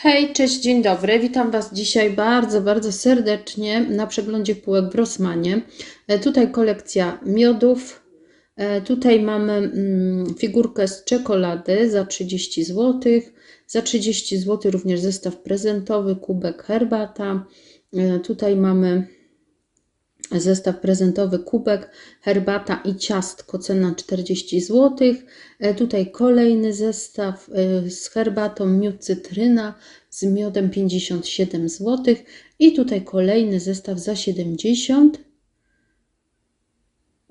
Hej, cześć, dzień dobry. Witam Was dzisiaj bardzo, bardzo serdecznie na przeglądzie półek w Rossmanie. E, Tutaj kolekcja miodów. E, Tutaj mamy mm, figurkę z czekolady za 30 zł. Za 30 zł również zestaw prezentowy, kubek herbata. E, Tutaj mamy zestaw prezentowy, kubek, herbata i ciastko, cena 40 zł. E, Tutaj kolejny zestaw e, z herbatą, miód cytryna, z miodem 57 zł. I tutaj kolejny zestaw za 70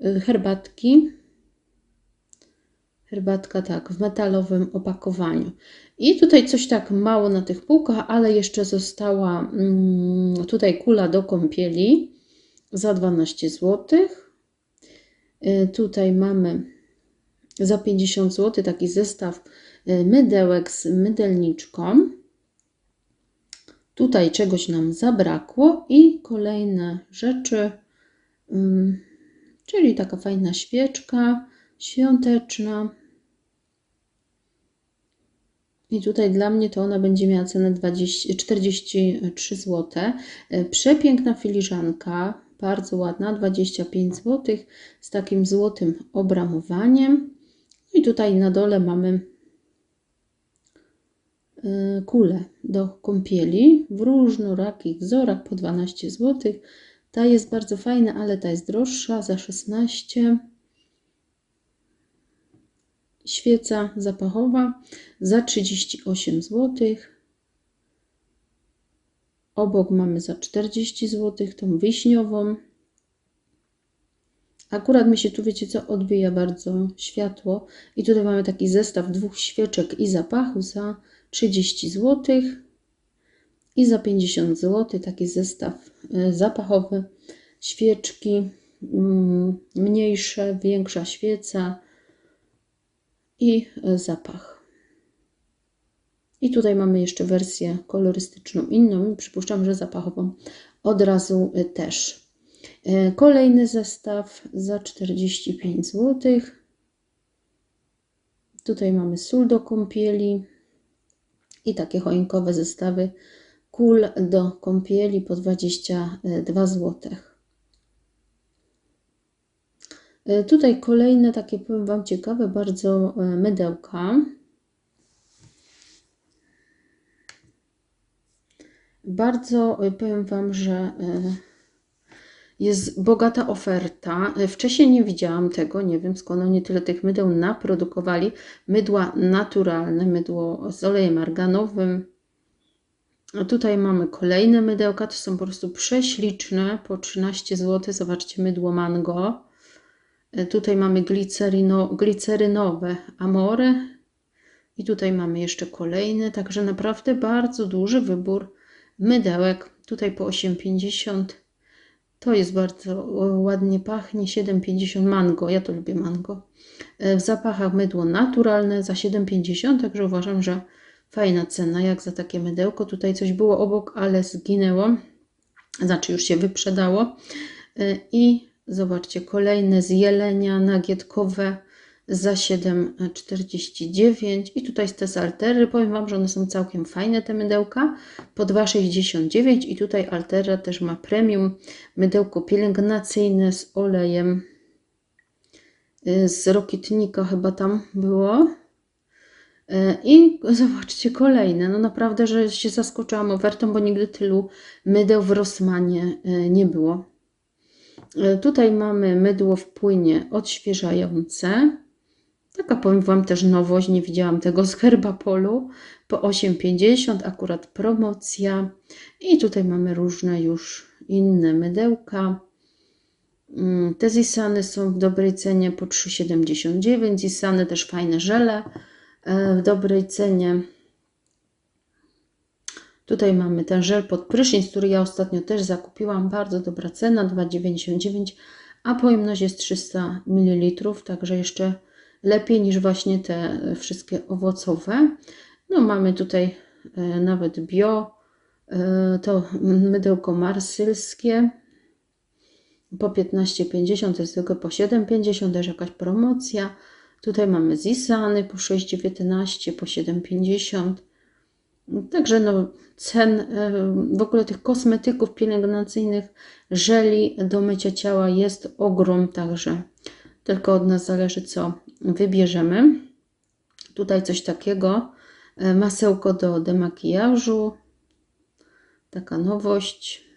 E, herbatki. Herbatka tak, w metalowym opakowaniu. I tutaj coś tak mało na tych półkach, ale jeszcze została mm, tutaj kula do kąpieli za 12 zł. Y, Tutaj mamy za 50 zł taki zestaw y, mydełek z mydelniczką. Tutaj czegoś nam zabrakło i kolejne rzeczy, czyli taka fajna świeczka świąteczna. I tutaj dla mnie to ona będzie miała cenę 20, 43 zł. Przepiękna filiżanka, bardzo ładna, 25 zł z takim złotym obramowaniem. I tutaj na dole mamy e, kulę do kąpieli w różnorakich wzorach po 12 zł. Ta jest bardzo fajna, ale ta jest droższa za 16 Świeca zapachowa za 38 zł. Obok mamy za 40 zł tą wiśniową. Akurat mi się tu, wiecie co, odbija bardzo światło. I tutaj mamy taki zestaw dwóch świeczek i zapachu za 30 zł. I za 50 zł taki zestaw e, zapachowy. Świeczki mm, mniejsze, większa świeca i e, zapach. I tutaj mamy jeszcze wersję kolorystyczną inną przypuszczam, że zapachową od razu e, też. E, Kolejny zestaw za 45 zł. Tutaj mamy sól do kąpieli i takie choinkowe zestawy kul do kąpieli po 22 zł. E, Tutaj kolejne takie, powiem Wam, ciekawe bardzo mydełka. Bardzo e, powiem Wam, że e, jest bogata oferta. Wcześniej nie widziałam tego, nie wiem skąd oni tyle tych mydeł naprodukowali. Mydła naturalne, mydło z olejem arganowym. A tutaj mamy kolejne mydełka, to są po prostu prześliczne, po 13 zł. Zobaczcie, mydło mango. E, Tutaj mamy gliceryno, glicerynowe Amore i tutaj mamy jeszcze kolejne, także naprawdę bardzo duży wybór mydełek. Tutaj po 8,50 to jest bardzo ładnie pachnie, 7,50 mango, ja to lubię mango. E, W zapachach mydło naturalne za 7,50, także uważam, że fajna cena jak za takie mydełko. Tutaj coś było obok, ale zginęło, znaczy już się wyprzedało. E, I Zobaczcie, kolejne z jelenia nagietkowe za 7,49 i tutaj te altery. Powiem Wam, że one są całkiem fajne te mydełka po 2,69 i tutaj altera też ma premium mydełko pielęgnacyjne z olejem y, z rokitnika chyba tam było. Y, I zobaczcie kolejne. No naprawdę, że się zaskoczyłam ofertą, bo nigdy tylu mydeł w Rossmanie y, nie było. Tutaj mamy mydło w płynie odświeżające. Taka powiem Wam też nowość, nie widziałam tego z Herbapolu. Po 8,50 akurat promocja. I tutaj mamy różne już inne mydełka. Mm, Te zisany są w dobrej cenie po 3,79. Zisany też fajne żele e, w dobrej cenie. Tutaj mamy ten żel pod prysznic, który ja ostatnio też zakupiłam. Bardzo dobra cena, 2,99, a pojemność jest 300 ml, także jeszcze lepiej niż właśnie te wszystkie owocowe. No mamy tutaj e, nawet bio, e, to mydełko marsylskie po 15,50, to jest tylko po 7,50, też jakaś promocja. Tutaj mamy zisany po 6,19, po 7,50. Także no, cen e, w ogóle tych kosmetyków pielęgnacyjnych, żeli do mycia ciała jest ogrom, także tylko od nas zależy, co wybierzemy. Tutaj coś takiego, e, masełko do demakijażu, taka nowość.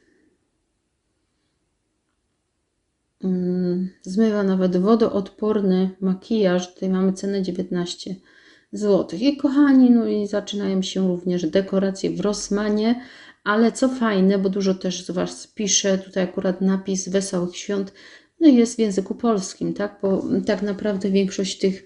Mm, Zmywa nawet wodoodporny makijaż. Tutaj mamy cenę 19 zł. I kochani, no i zaczynają się również dekoracje w Rossmanie, ale co fajne, bo dużo też z Was pisze, tutaj akurat napis Wesołych Świąt, no jest w języku polskim, tak? Bo tak naprawdę większość tych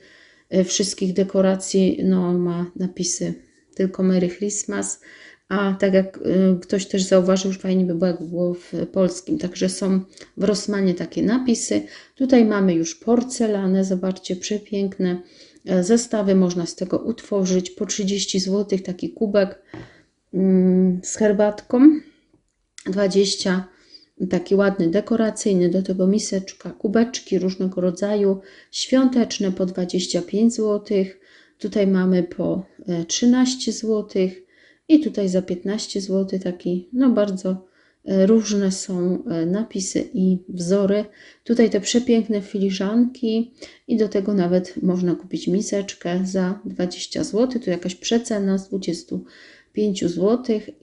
e, wszystkich dekoracji no, ma napisy tylko Merry Christmas, a tak jak y, ktoś też zauważył, że fajnie by było, jak było w polskim. Także są w Rossmanie takie napisy. Tutaj mamy już porcelanę, zobaczcie, przepiękne e, zestawy. Można z tego utworzyć po 30 zł taki kubek mm, z herbatką. 20 taki ładny, dekoracyjny, do tego miseczka, kubeczki różnego rodzaju, świąteczne po 25 zł. Tutaj mamy po 13 zł i tutaj za 15 zł taki, no bardzo e, różne są e, napisy i wzory. Tutaj te przepiękne filiżanki i do tego nawet można kupić miseczkę za 20 zł. Tu jakaś przecena z 25 zł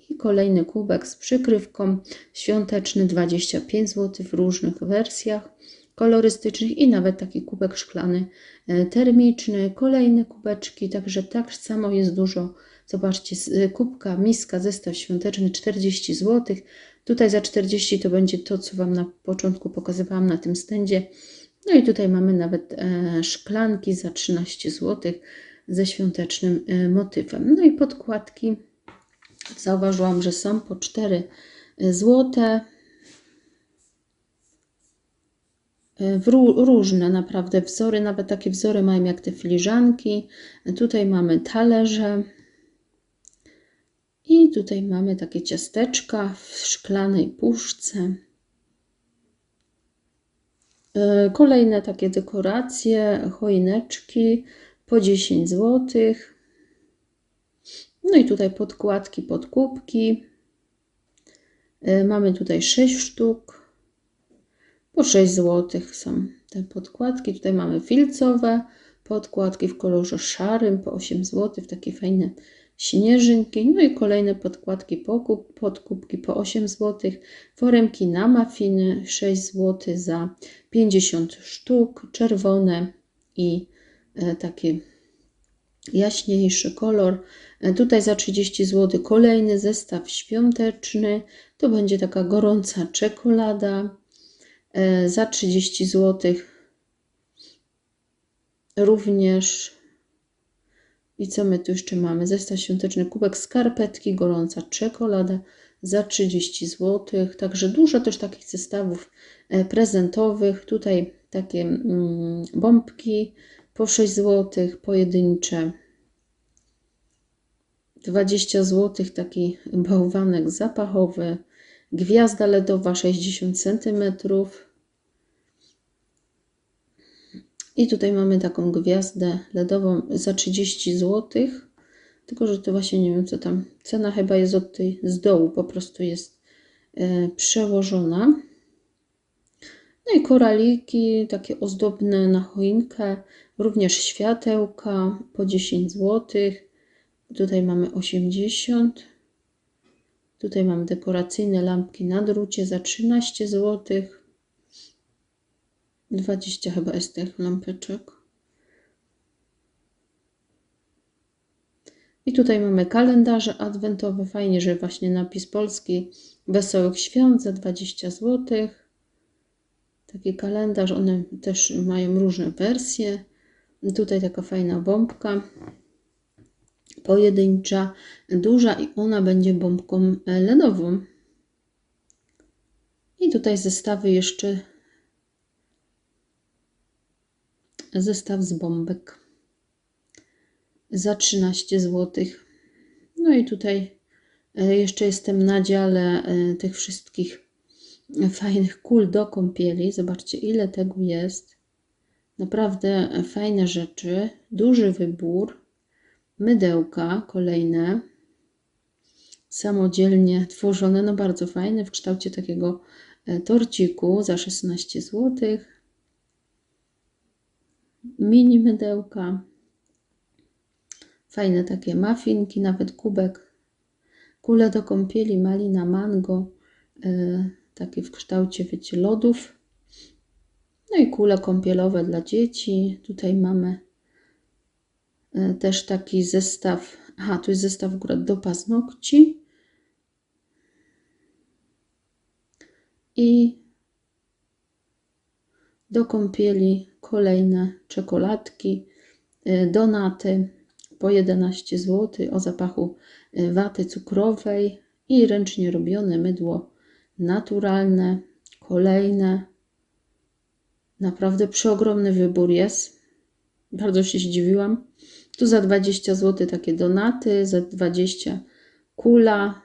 i kolejny kubek z przykrywką świąteczny 25 zł w różnych wersjach kolorystycznych i nawet taki kubek szklany e, termiczny, kolejne kubeczki, także tak samo jest dużo Zobaczcie, y, kubka, miska, zestaw świąteczny 40 zł. Tutaj za 40 to będzie to, co Wam na początku pokazywałam na tym stędzie. No i tutaj mamy nawet e, szklanki za 13 zł ze świątecznym e, motywem. No i podkładki zauważyłam, że są po 4 e, zł. W różne naprawdę wzory, nawet takie wzory mają jak te filiżanki. Tutaj mamy talerze i tutaj mamy takie ciasteczka w szklanej puszce. E, kolejne takie dekoracje, choineczki po 10 zł. No i tutaj podkładki, podkubki. E, mamy tutaj 6 sztuk. Po 6 zł są te podkładki. Tutaj mamy filcowe podkładki w kolorze szarym po 8 zł, takie fajne śnieżynki, no i kolejne podkładki, pokup, podkupki po 8 zł, foremki na mafiny 6 zł za 50 sztuk, czerwone i e, takie jaśniejszy kolor. E, tutaj za 30 zł kolejny zestaw świąteczny, to będzie taka gorąca czekolada. E, za 30 zł również i co my tu jeszcze mamy? Zestaw świąteczny, kubek skarpetki, gorąca czekolada za 30 zł. Także dużo też takich zestawów e, prezentowych. Tutaj takie mm, bombki po 6 zł, pojedyncze 20 zł, taki bałwanek zapachowy, gwiazda LEDowa 60 cm, I tutaj mamy taką gwiazdę LEDową za 30 zł. Tylko, że to właśnie nie wiem co tam. Cena chyba jest od tej z dołu, po prostu jest e, przełożona. No i koraliki, takie ozdobne na choinkę, również światełka po 10 zł. Tutaj mamy 80. Tutaj mamy dekoracyjne lampki na drucie za 13 zł. 20 chyba jest tych lampeczek. I tutaj mamy kalendarze adwentowe. Fajnie, że właśnie napis polski Wesołych Świąt za 20 zł. Taki kalendarz, one też mają różne wersje. Tutaj taka fajna bombka pojedyncza, duża i ona będzie bombką LEDową. I tutaj zestawy jeszcze zestaw z bombek za 13 zł. No i tutaj e, jeszcze jestem na dziale e, tych wszystkich fajnych kul do kąpieli. Zobaczcie, ile tego jest. Naprawdę fajne rzeczy, duży wybór. Mydełka kolejne. samodzielnie tworzone, no bardzo fajne, w kształcie takiego e, torciku za 16 zł. Mini mydełka. Fajne takie muffinki, nawet kubek. Kule do kąpieli, malina, mango. e, Takie w kształcie, wiecie, lodów. No i kule kąpielowe dla dzieci. Tutaj mamy e, też taki zestaw. Aha, tu jest zestaw akurat do paznokci. I do kąpieli kolejne czekoladki, y, donaty po 11 zł o zapachu y, waty cukrowej i ręcznie robione mydło naturalne, kolejne. Naprawdę przeogromny wybór jest. Bardzo się zdziwiłam. Tu za 20 zł takie donaty, za 20 kula,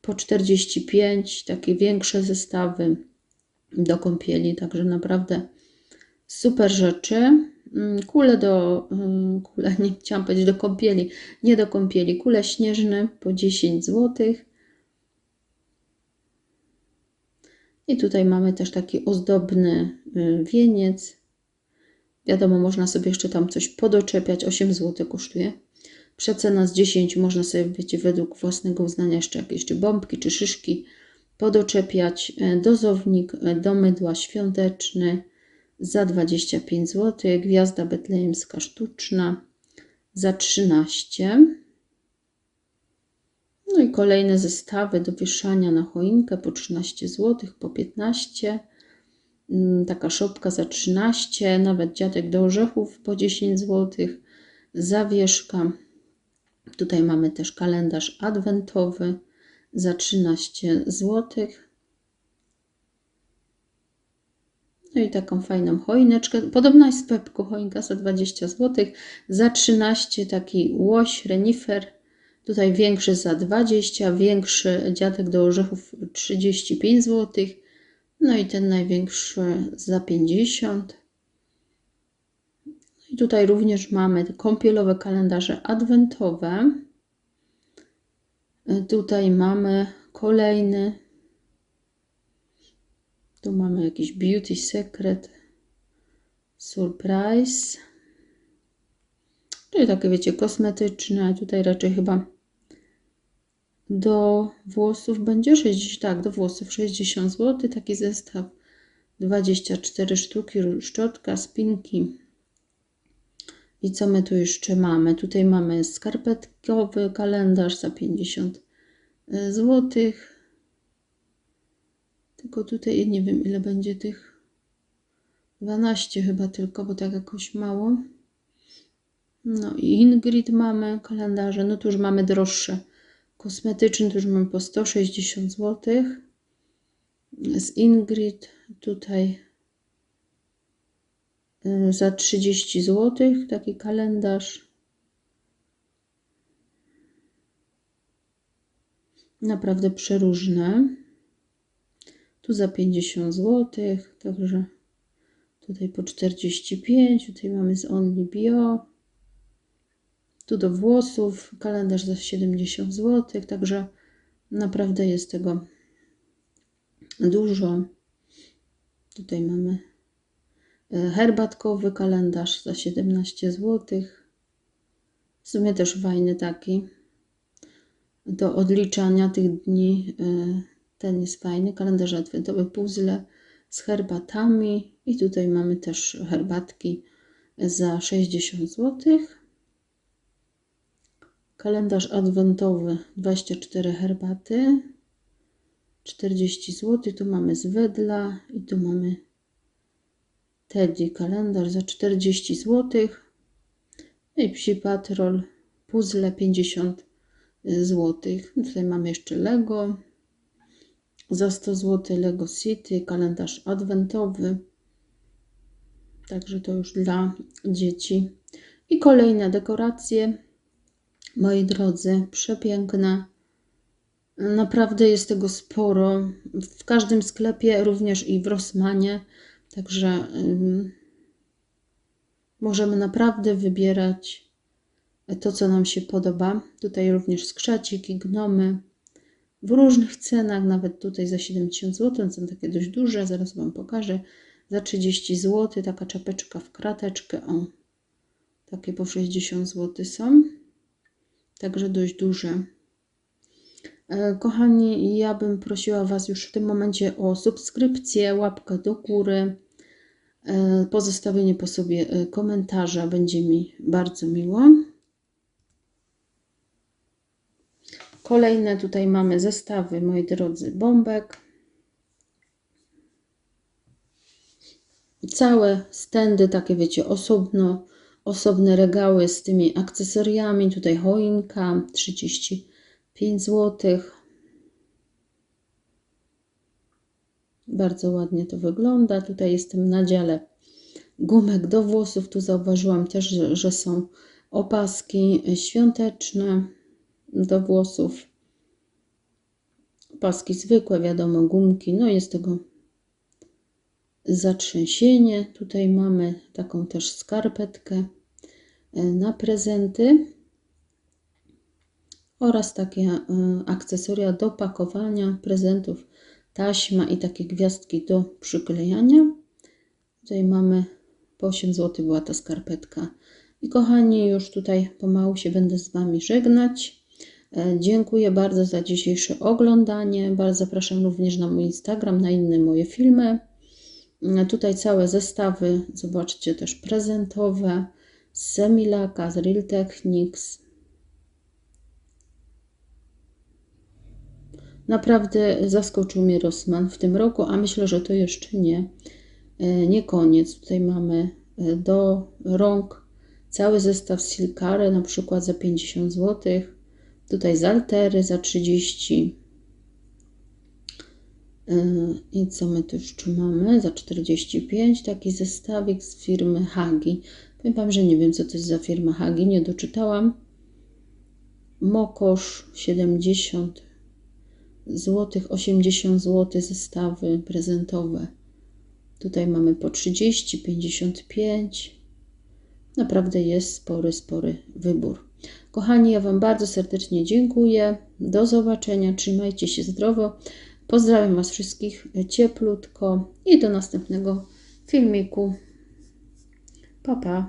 po 45 takie większe zestawy do kąpieli, także naprawdę super rzeczy. Mm, Kule do, mm, kule, nie chciałam powiedzieć do kąpieli, nie do kąpieli, kule śnieżne po 10 zł. I tutaj mamy też taki ozdobny y, wieniec. Wiadomo, można sobie jeszcze tam coś podoczepiać, 8 zł kosztuje. Przecena z 10 można sobie, wiecie, według własnego uznania jeszcze jakieś czy bombki, czy szyszki podoczepiać. E, Dozownik e, do mydła świąteczny za 25 zł. Gwiazda betlejemska sztuczna za 13. No i kolejne zestawy do wieszania na choinkę po 13 zł, po 15. Mm, Taka szopka za 13, nawet dziadek do orzechów po 10 zł. Zawieszka. Tutaj mamy też kalendarz adwentowy za 13 zł. No i taką fajną choineczkę. Podobna jest Pepku, choinka za 20 zł. Za 13 taki łoś, renifer. Tutaj większy za 20, większy dziadek do orzechów 35 zł. No i ten największy za 50. I tutaj również mamy kąpielowe kalendarze adwentowe. Tutaj mamy kolejny. Tu mamy jakiś Beauty Secret Surprise. Czyli takie, wiecie, kosmetyczne. Tutaj raczej chyba do włosów będzie 60, tak, do włosów 60 zł. Taki zestaw 24 sztuki, szczotka, spinki. I co my tu jeszcze mamy? Tutaj mamy skarpetkowy kalendarz za 50 zł. Tylko tutaj nie wiem ile będzie tych 12 chyba tylko, bo tak jakoś mało. No i Ingrid mamy kalendarze, no tu już mamy droższe. Kosmetyczny to już mamy po 160 zł. Z Ingrid tutaj y, za 30 zł taki kalendarz. Naprawdę przeróżne. Tu za 50 zł, także tutaj po 45, tutaj mamy z Only Bio. Tu do włosów kalendarz za 70 zł, także naprawdę jest tego dużo. Tutaj mamy e, herbatkowy kalendarz za 17 zł. W sumie też fajny taki do odliczania tych dni. e, Ten jest fajny. Kalendarz adwentowy, puzzle z herbatami. I tutaj mamy też herbatki za 60 zł. Kalendarz adwentowy 24 herbaty 40 zł. Tu mamy z wedla i tu mamy Teddy kalendarz za 40 zł. I psi patrol puzzle 50 zł. Tutaj mamy jeszcze Lego za 100 zł. Lego City kalendarz adwentowy. Także to już dla dzieci. I kolejne dekoracje moi drodzy, przepiękne. Naprawdę jest tego sporo. W każdym sklepie, również i w Rossmanie. Także ym, możemy naprawdę wybierać to, co nam się podoba. Tutaj również skrzaciki, gnomy w różnych cenach, nawet tutaj za 70 zł, są takie dość duże, zaraz Wam pokażę. Za 30 zł taka czapeczka w krateczkę, o, takie po 60 zł są, także dość duże. E, Kochani, ja bym prosiła Was już w tym momencie o subskrypcję, łapkę do góry, e, pozostawienie po sobie e, komentarza, będzie mi bardzo miło. Kolejne tutaj mamy zestawy, moi drodzy, bombek. Całe stędy, takie wiecie, osobno, osobne regały z tymi akcesoriami. Tutaj choinka 35 zł. Bardzo ładnie to wygląda. Tutaj jestem na dziale gumek do włosów. Tu zauważyłam też, że, są opaski świąteczne do włosów. Paski zwykłe, wiadomo, gumki. No jest tego zatrzęsienie. Tutaj mamy taką też skarpetkę e, na prezenty oraz takie e, akcesoria do pakowania prezentów, taśma i takie gwiazdki do przyklejania. Tutaj mamy po 8 zł była ta skarpetka. I kochani, już tutaj pomału się będę z Wami żegnać. E, Dziękuję bardzo za dzisiejsze oglądanie. Bardzo zapraszam również na mój Instagram, na inne moje filmy. E, Tutaj całe zestawy, zobaczcie też prezentowe z Semilaka, z Real Techniques. Naprawdę zaskoczył mnie Rossmann w tym roku, a myślę, że to jeszcze nie, e, nie koniec. Tutaj mamy e, do rąk cały zestaw Silkare, na przykład za 50 zł. Tutaj z Altery za 30 Yy, I co my tu jeszcze mamy? Za 45 taki zestawik z firmy Hagi. Powiem Wam, że nie wiem, co to jest za firma Hagi, nie doczytałam. Mokosz 70 zł, 80 zł zestawy prezentowe. Tutaj mamy po 30, 55. Naprawdę jest spory, spory wybór. Kochani, ja Wam bardzo serdecznie dziękuję. Do zobaczenia. Trzymajcie się zdrowo. Pozdrawiam Was wszystkich cieplutko i do następnego filmiku. Pa, pa.